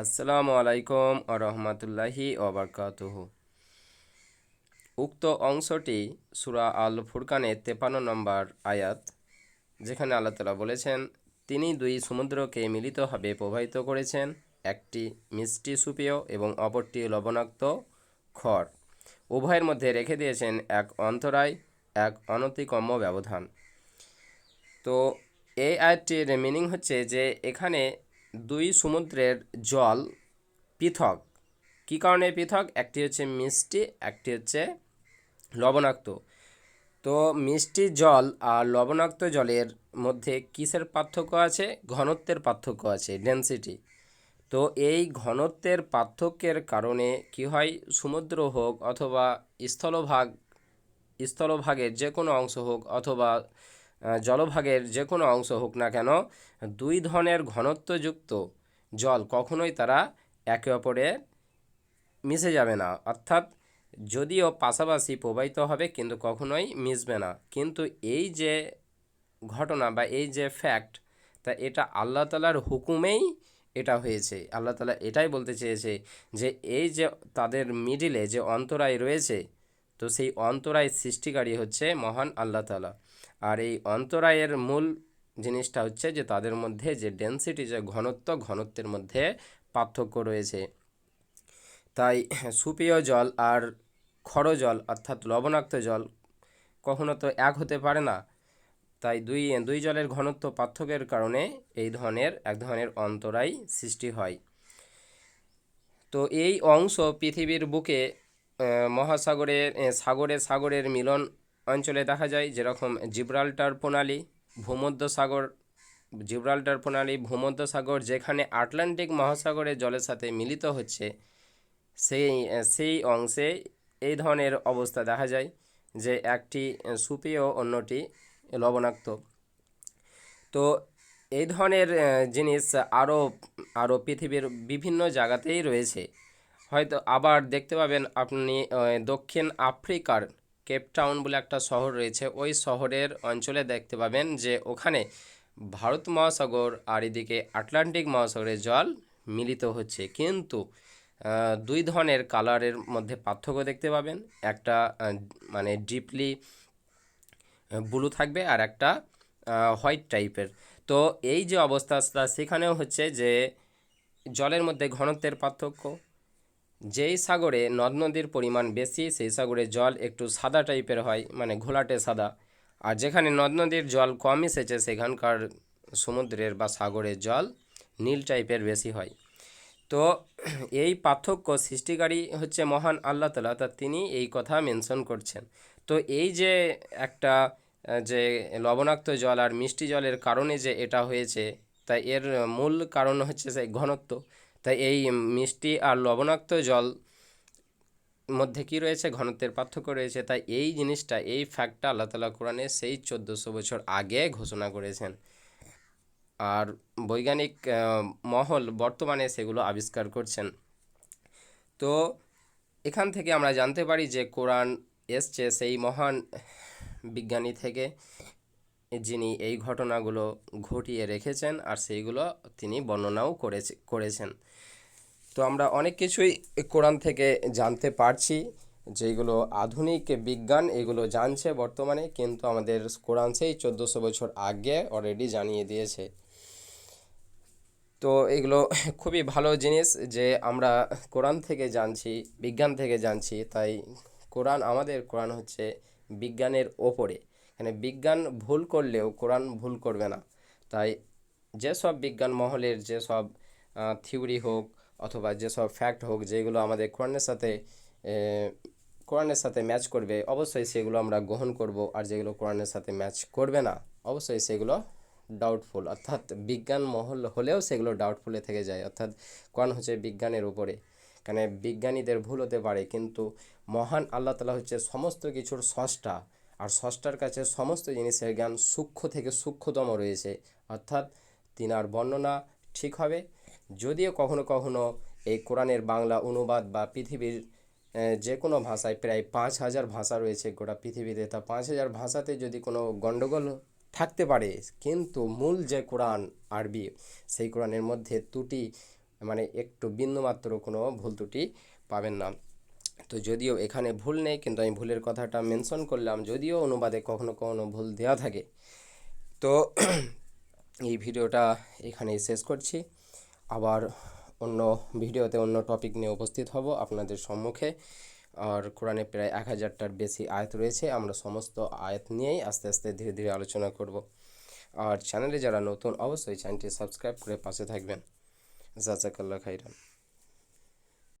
আসসালামু আলাইকুম আ রহমতুল্লাহি ওবরকাতুহ উক্ত অংশটি সুরা আল ফুরকানের তেপান্ন নম্বর আয়াত, যেখানে আল্লাহ তালা বলেছেন, তিনি দুই সমুদ্রকে মিলিতভাবে প্রবাহিত করেছেন, একটি মিষ্টি সুপেয় এবং অপরটি লবণাক্ত খড়। উভয়ের মধ্যে রেখে দিয়েছেন এক অন্তরায়, এক অনতিক্রম্য ব্যবধান। তো এই আয়াতটির মিনিং হচ্ছে যে, এখানে দুই সমুদ্রের জল পৃথক। কী কারণে পৃথক? একটি হচ্ছে মিষ্টি, একটি হচ্ছে লবণাক্ত। তো মিষ্টি জল আর লবণাক্ত জলের মধ্যে কিসের পার্থক্য আছে? ঘনত্বের পার্থক্য আছে ডেন্সিটি তো এই ঘনত্বের পার্থক্যের কারণে কি হয়? সমুদ্র হোক অথবা স্থলভাগ, স্থলভাগের যে কোনো অংশ হোক অথবা জলভাগের যে কোনো অংশ হোক না কেন, দুই ধরনের ঘনত্বযুক্ত জল কখনোই তারা একে অপরে মিশে যাবে না। অর্থাৎ যদিও পাশাপাশি প্রবাহিত হবে, কিন্তু কখনোই মিশবে না। কিন্তু এই যে ঘটনা বা এই যে ফ্যাক্ট তা এটা আল্লাহ তালার হুকুমেই এটা হয়েছে। আল্লাহ তালা এটাই বলতে চেয়েছে যে, এই যে তাদের মিডিলে যে অন্তরায় রয়েছে তো সেই অন্তরায় সৃষ্টিকারী হচ্ছে মহান আল্লাহ তালা আর এই অন্তরায়ের মূল জিনিসটা হচ্ছে যে তাদের মধ্যে যে ডেন্সিটি যে ঘনত্ব, ঘনত্বের মধ্যে পার্থক্য রয়েছে। তাই সুপেয় জল আর খড় জল অর্থাৎ লবণাক্ত জল কখনো তো এক হতে পারে না। তাই দুই দুই জলের ঘনত্ব পার্থক্যের কারণে এই ধরনের, এক ধরনের অন্তরায় সৃষ্টি হয়। তো এই অংশ পৃথিবীর বুকে মহাসাগরের সাগরে, সাগরের মিলন অঞ্চলে দেখা যায়, যেরকম জিব্রাল্টার প্রণালী ভূমধ্য সাগর জিব্রাল্টার প্রণালী ভূমধ্য সাগর যেখানে আটলান্টিক মহাসাগরের জলের সাথে মিলিত হচ্ছে, সেই সেই অংশে এই ধরনের অবস্থা দেখা যায়, যে একটি সুপেয় অন্যটি লবণাক্ত। তো এই ধরনের জিনিস আরও আরও পৃথিবীর বিভিন্ন জায়গাতেই রয়েছে। হয়তো আবার দেখতে পাবেন আপনি দক্ষিণ আফ্রিকার কেপটাউন বলে একটা শহর রয়েছে। ওই শহরের অঞ্চলে দেখতে পাবেন যে ওখানে ভারত মহাসাগর আর এদিকে আটলান্টিক মহাসাগরের জল মিলিত হচ্ছে। কিন্তু দুই ধরনের কালারের মধ্যে পার্থক্য দেখতে পাবেন। একটা মানে ডিপলি ব্লু থাকবে আর একটা হোয়াইট টাইপের। তো এই যে অবস্থা সেখানেও হচ্ছে যে জলের মধ্যে ঘনত্বের পার্থক্য। যেই সাগরে নদ নদীর পরিমাণ বেশি, সেই সাগরে জল একটু সাদা টাইপের হয় মানে ঘোলাটে সাদা। আর যেখানে নদ নদীর জল কম এসেছে, সেখানকার সমুদ্রের বা সাগরের জল নীল টাইপের বেশি হয়। তো এই পার্থক্য সৃষ্টিকারী হচ্ছে মহান আল্লাহ তালা তা তিনি এই কথা মেনশন করছেন। তো এই যে একটা, যে লবণাক্ত জল আর মিষ্টি জলের কারণে যে এটা হয়েছে তাই এর মূল কারণ হচ্ছে যে ঘনত্ব। তাই এই মিষ্টি আর লবণাক্ত জল মধ্যে কি রয়েছে? ঘনত্বের পার্থক্য রয়েছে। তাই এই জিনিসটা, এই ফ্যাক্টটা আল্লাহ তালা কোরআনে সেই চোদ্দোশো বছর আগে ঘোষণা করেছেন। আর বৈজ্ঞানিক মহল বর্তমানে সেগুলো আবিষ্কার করছেন। তো এখান থেকে আমরা জানতে পারি যে কোরআন এসছে সেই মহান বিজ্ঞানী থেকে। যিনি এই ঘটনাগুলো ঘটিয়ে রেখেছেন আর সেইগুলো তিনি বর্ণনাও করেছে, করেছেন। তো আমরা অনেক কিছুই কোরআন থেকে জানতে পারছি, যেগুলো আধুনিক বিজ্ঞান এগুলো জানছে বর্তমানে, কিন্তু আমাদের কোরআন সেই চোদ্দোশো বছর আগে অলরেডি জানিয়ে দিয়েছে। তো এগুলো খুবই ভালো জিনিস যে আমরা কোরআন থেকে জানছি, বিজ্ঞান থেকে জানছি, তাই কোরআন, আমাদের কোরআন হচ্ছে বিজ্ঞানের ওপরে। এখানে বিজ্ঞান ভুল করলেও কোরআন ভুল করবে না। তাই যেসব বিজ্ঞান মহলের যেসব থিওরি হোক অথবা যেসব ফ্যাক্ট হোক যেগুলো আমাদের কোরআনের সাথে কোরআনের সাথে ম্যাচ করবে, অবশ্যই সেগুলো আমরা গ্রহণ করব আর যেগুলো কোরআনের সাথে ম্যাচ করবে না, অবশ্যই সেগুলো ডাউটফুল অর্থাৎ বিজ্ঞান মহল হলেও সেগুলো ডাউটফুলে থেকে যায়। অর্থাৎ কোরআন হচ্ছে বিজ্ঞানের উপরে। কারণ বিজ্ঞানীদের ভুল হতে পারে, কিন্তু মহান আল্লাহ তালা হচ্ছে সমস্ত কিছুর স্রষ্টা। আর স্রষ্টার কাছে সমস্ত জিনিসের জ্ঞান সূক্ষ্ম থেকে সূক্ষ্মতম রয়েছে। অর্থাৎ তিনার বর্ণনা ঠিক হবে। যদিও কখনো কখনো এই কোরআনের বাংলা অনুবাদ বা পৃথিবীর যে কোনো ভাষায় প্রায় পাঁচ হাজার ভাষা রয়েছে গোটা পৃথিবীতে। তা পাঁচ হাজার ভাষাতে যদি কোনো গণ্ডগোল থাকতে পারে, কিন্তু মূল যে কোরআন আরবি, সেই কোরআনের মধ্যে ত্রুটি মানে একটু বিন্দুমাত্র কোনো ভুল ত্রুটি পাবেন না। তো যদিও এখানে ভুল নেই, কিন্তু আমি ভুলের কথাটা মেনশন করলাম, যদিও অনুবাদে কখনো কখনো ভুল দেওয়া থাকে। তো এই ভিডিওটা এখানেই শেষ করছি। আবার অন্য ভিডিওতে অন্য টপিক নিয়ে উপস্থিত হব আপনাদের সম্মুখে। আর কোরআনে প্রায় এক হাজারটার বেশি আয়াত রয়েছে, আমরা সমস্ত আয়াত নিয়েই আস্তে আস্তে ধীরে ধীরে আলোচনা করব। আর চ্যানেলে যারা নতুন, অবশ্যই চ্যানেলটি সাবস্ক্রাইব করে পাশে থাকবেন। জাজাকাল্লা খাইরান।